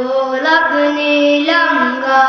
গোলাপ নীলঙ্গা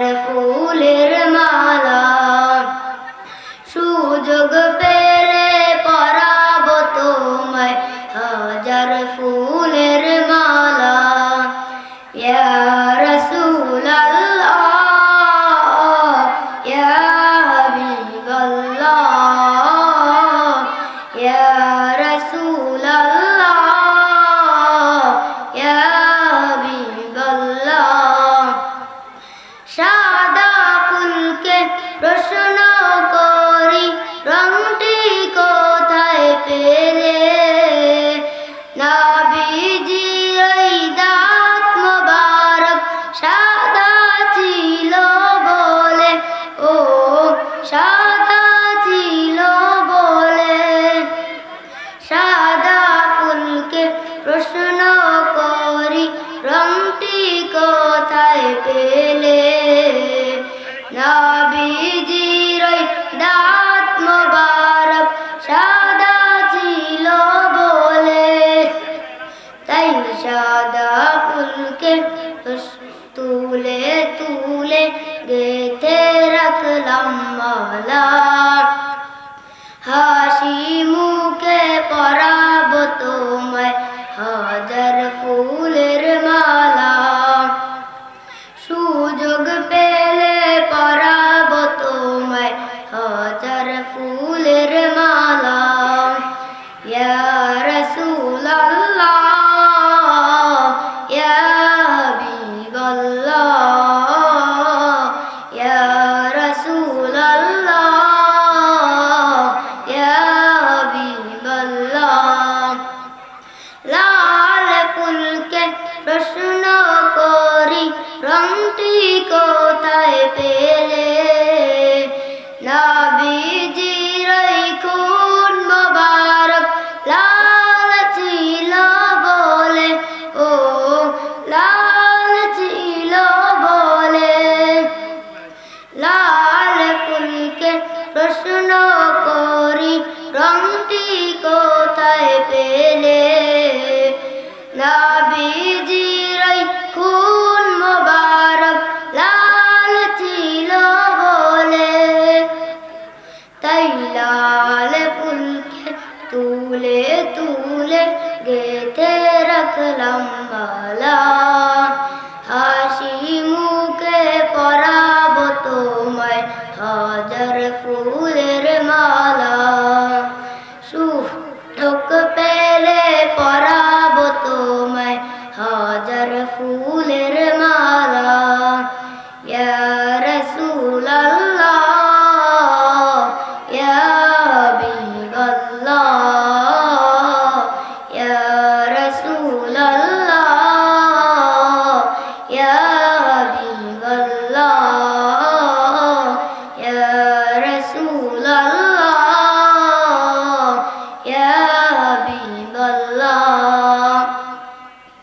রেখো গোলাম মলার হাসি মু কোথায় পেলে নাবিজি তুলে তুলে গেতে রাখলাম বালা